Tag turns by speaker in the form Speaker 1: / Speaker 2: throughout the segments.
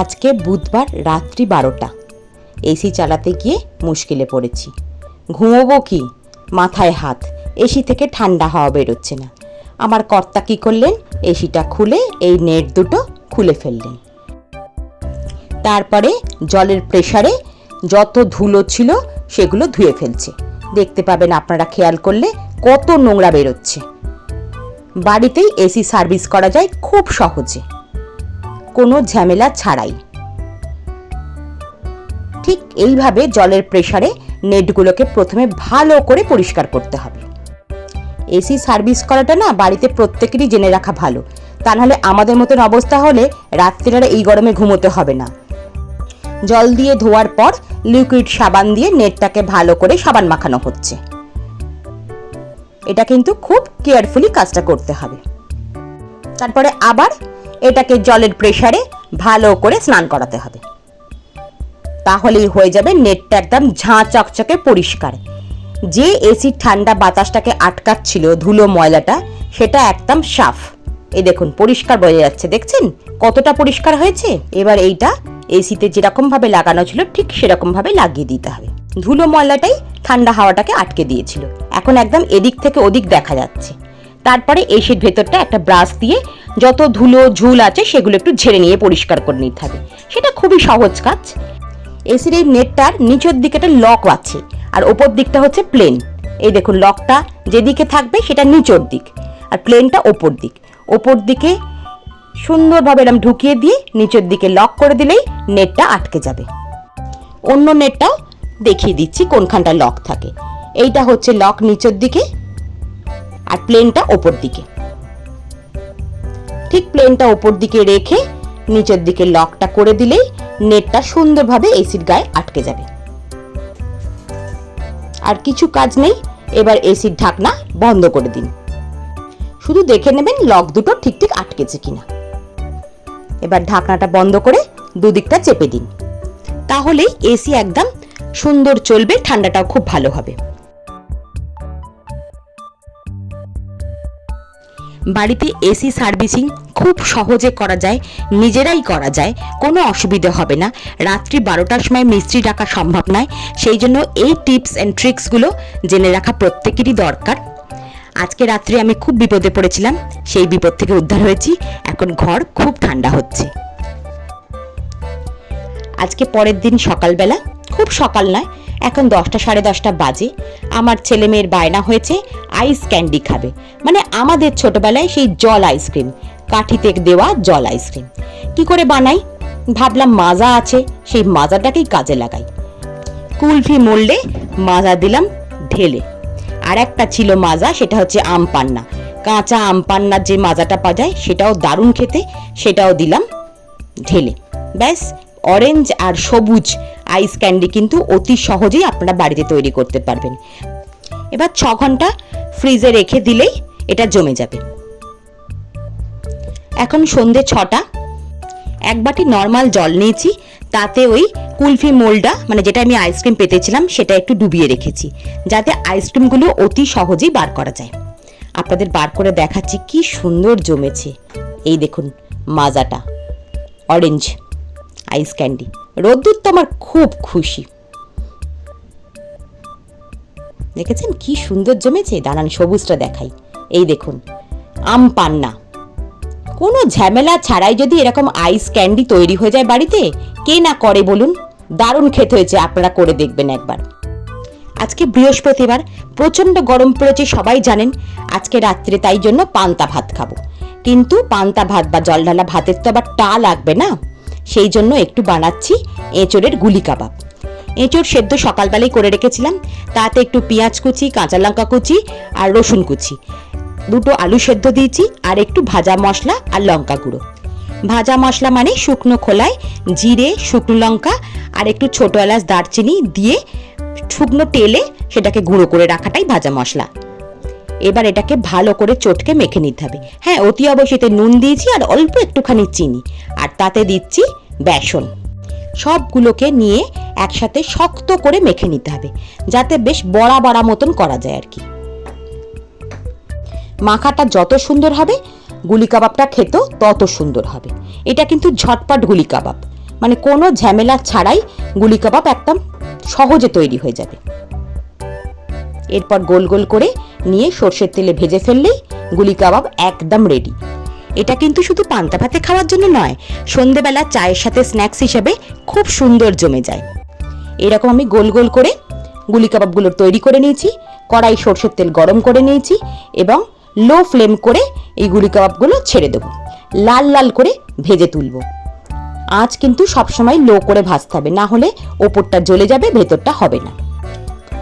Speaker 1: আজকে বুধবার রাত্রি বারোটা। এসি চালাতে গিয়ে মুশকিলে পড়েছি। ঘুমোবো কি? মাথায় হাত। এসি থেকে ঠান্ডা হাওয়া বেরোচ্ছে না। আমার কর্তা কী করলেন? এসিটা খুলে এই নেট দুটো খুলে ফেললেন। তারপরে জলের প্রেশারে যত ধুলো ছিল সেগুলো ধুয়ে ফেলছে। দেখতে পাবেন আপনারা খেয়াল করলে কত নোংরা বেরোচ্ছে। বাড়িতেই এসি সার্ভিস করা যায় খুব সহজে। কোনো ঝামেলা ছাড়াই। ঠিক এইভাবে জলের প্রেসারে নেটগুলোকে প্রথমে ভালো করে পরিষ্কার করতে হবে। এসি সার্ভিস করাটা না বাড়িতে প্রত্যেকেরই জেনে রাখা ভালো। তা নাহলে আমাদের মতন অবস্থা হলে রাত্রিবেলা এই গরমে ঘুমোতে হবে না। জল দিয়ে ধোয়ার পর লিকুইড সাবান দিয়ে নেটটাকে ভালো করে সাবান মাখানো হচ্ছে। এটা কিন্তু খুব কেয়ারফুলি কাজটা করতে হবে। তারপরে আবার এটাকে জলের প্রেসারে ভালো করে স্নান করাতে হবে। তাহলেই হয়ে যাবে নেটটা একদম ঝাঁ চকচকে পরিষ্কার। যে এসির ঠান্ডা বাতাসটাকে আটকাচ্ছিল ধুলো ময়লাটা, সেটা একদম সাফ। এই দেখুন, পরিষ্কার বোঝা যাচ্ছে, দেখছেন? কতটা পরিষ্কার হয়েছে? এবার এইটা এসিতে যেরকমভাবে লাগানো ছিল, ঠিক সেরকমভাবে লাগিয়ে দিতে হবে। ধুলো ময়লাটাই ঠান্ডা হাওয়াটাকে আটকে দিয়েছিল। এখন একদম এদিক থেকে ওদিক দেখা যাচ্ছে। তারপরে এসির ভেতরটা একটা ব্রাশ দিয়ে যত ধুলো, ঝুল আছে সেগুলো একটু ঝেড়ে নিয়ে পরিষ্কার করে নিতে হবে। সেটা খুবই সহজ কাজ। এসির এই নেটটার নিচের দিকে একটা লক আছে আর ওপর দিকটা হচ্ছে প্লেন এই দেখুন লকটা যেদিকে থাকবে সেটা নিচের দিক আর প্লেনটা ওপর দিক। ওপর দিকে সুন্দরভাবে এরম ঢুকিয়ে দিয়ে নিচের দিকে লক করে দিলেই নেটটা আটকে যাবে। অন্য নেটটাও দেখিয়ে দিচ্ছি কোনখানটা লক থাকে। এইটা হচ্ছে লক নিচের দিকে আর প্লেনটা ওপর দিকে। ঠিক প্লেনটা ওপর দিকে রেখে নিচের দিকে লকটা করে দিলেই নেটটা সুন্দরভাবে এসির গায়ে আটকে যাবে। আর কিছু কাজ নেই, এবার এসির ঢাকনা বন্ধ করে দিন। শুধু দেখে নেবেন লক দুটো ঠিক ঠিক আটকেছে কিনা। এবার ঢাকনাটা বন্ধ করে দুদিকটা চেপে দিন। তাহলেই এসি একদম সুন্দর চলবে, ঠান্ডাটাও খুব ভালো হবে। বাড়িতে এসি সার্ভিসিং খুব সহজে করা যায়, নিজেরাই করা যায়, কোনো অসুবিধা হবে না। রাত্রি বারোটার সময় মিস্ত্রি ডাকা সম্ভব নয়, সেই জন্য এই টিপস অ্যান্ড ট্রিক্সগুলো জেনে রাখা প্রত্যেকেরই দরকার। আজকে রাত্রে আমি খুব বিপদে পড়েছিলাম, সেই বিপদ থেকে উদ্ধার হয়েছি, এখন ঘর খুব ঠান্ডা হচ্ছে। আজকে পরের দিন সকালবেলা, খুব সকাল নয় এখন দশটা, সাড়ে দশটা বাজে। আমার ছেলে মেয়ের বায়না হয়েছে আইস ক্যান্ডি খাবে। মানে আমাদের ছোটবেলায় সেই জল আইসক্রিম কাঠিতে দেওয়া জল আইসক্রিম কি করে বানাই? ভাবলাম মাজা আছে, সেই মাজাটাকেই কাজে লাগাই। কুলফি মোল্ডে মাজা দিলাম ঢেলে। আর একটা ছিল মাজা, সেটা হচ্ছে আম পান্না। কাঁচা আম পান্নার যে মাজাটা পাওয়া যায়, সেটাও দারুণ খেতে, সেটাও দিলাম ঢেলে। ব্যাস অরেঞ্জ আর সবুজ আইস ক্যান্ডি কিন্তু অতি সহজেই আপনারা বাড়িতে তৈরি করতে পারবেন। এবার ছ ঘণ্টা ফ্রিজে রেখে দিলেই এটা জমে যাবে। এখন সন্ধে ছটা। এক বাটি নর্মাল জল নিয়েছি, তাতে ওই কুলফি মোলটা মানে যেটা আমি আইসক্রিম পেতেছিলাম, সেটা একটু ডুবিয়ে রেখেছি, যাতে আইসক্রিমগুলো অতি সহজেই বার করা যায়। আপনাদের বার করে দেখাচ্ছি কি সুন্দর জমেছে। এই দেখুন মাজাটা অরেঞ্জ আইস ক্যান্ডি রোদ্দুর তো আমার খুব খুশি। দেখেছেন কি সুন্দর জমেছে? দাঁড়ান, সবুজটা দেখাই। এই দেখুন, আম পান্না। কোনো ঝামেলা ছাড়াই যদি এরকম আইস ক্যান্ডি তৈরি হয়ে যায় বাড়িতে, কে না করে বলুন? দারুণ খেতে হয়েছে, আপনারা করে দেখবেন একবার। আজকে বৃহস্পতিবার, প্রচণ্ড গরম পড়েছে, সবাই জানেন, আজকে রাত্রে তাই জন্য পান্তা ভাত খাব। কিন্তু পান্তা ভাত বা জল ঢালা ভাতের তো আবার টা লাগবে না। সেই জন্য একটু বানাচ্ছি এঁচড়ের গুলি কাবাব। এঁচড় সেদ্ধ সকালবেলায় করে রেখেছিলাম। তাতে একটু পেঁয়াজ কুচি, কাঁচা লঙ্কা কুচি আর রসুন কুচি। দুটো আলু সেদ্ধ দিয়েছি আর একটু ভাজা মশলা আর লঙ্কা গুঁড়ো। ভাজা মশলা মানে শুকনো খোলায় জিরে, শুকনো লঙ্কা আর একটু ছোটো এলাচ, দারচিনি দিয়ে শুকনো তেলে সেটাকে গুঁড়ো করে রাখাটাই ভাজা মশলা। এবার এটাকে ভালো করে চটকে মেখে নিতে হবে। হ্যাঁ অতি অবশ্যই নুন দিয়েছি আর অল্প একটুখানি চিনি। আর তাতে দিচ্ছি বেসন। সবগুলোকে নিয়ে একসাথে শক্ত করে মেখে নিতে হবে, যাতে বেশ বড়া বড়া মতন করা যায় আর কি। মাখাটা যত সুন্দর হবে, গুলি কাবাবটা খেতেও তত সুন্দর হবে। এটা কিন্তু ঝটপট গুলি কাবাব। মানে কোনো ঝামেলা ছাড়াই গুলি কাবাব একদম সহজে তৈরি হয়ে যাবে। এরপর গোল গোল করে নিয়ে সর্ষের তেলে ভেজে ফেললেই গুলি কাবাব একদম রেডি এটা কিন্তু শুধু পান্তা ভাতে খাওয়ার জন্য নয়, সন্ধেবেলা চায়ের সাথে স্ন্যাক্স হিসেবে খুব সুন্দর জমে যায়। এরকম আমি গোল গোল করে গুলি কাবাবগুলো তৈরি করে নিয়েছি, কড়াই সর্ষের তেল গরম করে নিয়েছি এবং লো ফ্লেম করে এই গুলি কাবাবগুলো ছেড়ে দেবো। লাল লাল করে ভেজে তুলব। আঁচ কিন্তু সবসময় লো করে ভাজতে হবে, না হলে ওপরটা জ্বলে যাবে, ভেতরটা হবে না।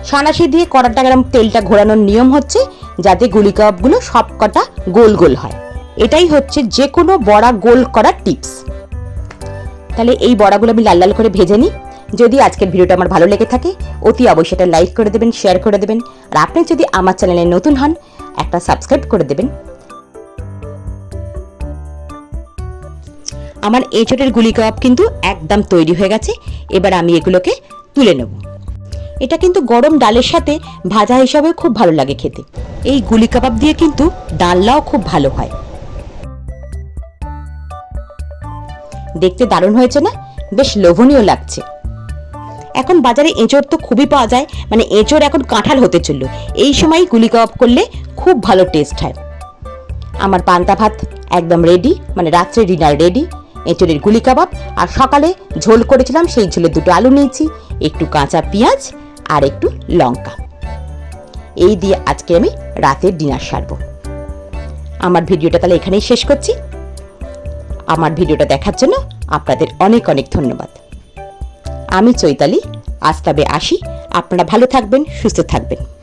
Speaker 1: সানাসি দিয়ে কড়াটা গরম তেলটা ঘোরানোর নিয়ম হচ্ছে যাতে গুলি কাবাবগুলো সব কটা গোল গোল হয়। এটাই হচ্ছে যে কোনো বড়া গোল করার টিপস। তাহলে এই বড়াগুলো আমি লাল লাল করে ভেজে নিই। যদি আজকের ভিডিওটা আমার ভালো লেগে থাকে, অতি অবশ্যই এটা লাইক করে দেবেন, শেয়ার করে দেবেন। আর আপনি যদি আমার চ্যানেলে নতুন হন, একটা সাবস্ক্রাইব করে দেবেন। আমার এঁচড়ের গুলি কাবাব কিন্তু একদম তৈরি হয়ে গেছে। এবার আমি এগুলোকে তুলে নেব। এটা কিন্তু গরম ডালের সাথে ভাজা হিসাবে খুব ভালো লাগে খেতে। এই গুলি কাবাব দিয়ে কিন্তু ডালনাও খুব ভালো হয়। দেখতে দারুণ হয়েছে না? বেশ লোভনীয় লাগছে। এখন বাজারে এঁচড় তো খুবই পাওয়া যায় মানে এঁচড় এখন কাঁঠাল হতে চলল। এই সময় গুলি কাবাব করলে খুব ভালো টেস্ট হয়। আমার পান্তা ভাত একদম রেডি মানে রাত্রে ডিনার রেডি এঁচড়ের গুলি কাবাব। আর সকালে ঝোল করেছিলাম, সেই ঝোলে দুটো আলু নিয়েছি, একটু কাঁচা পেঁয়াজ আর একটু লঙ্কা। এই দিয়ে আজকে আমি রাতের ডিনার সারব। আমার ভিডিওটা তাহলে এখানেই শেষ করছি। আমার ভিডিওটা দেখার জন্য আপনাদের অনেক অনেক ধন্যবাদ। আমি চৈতালি, আজ তবে আসি। আপনারা ভালো থাকবেন, সুস্থ থাকবেন।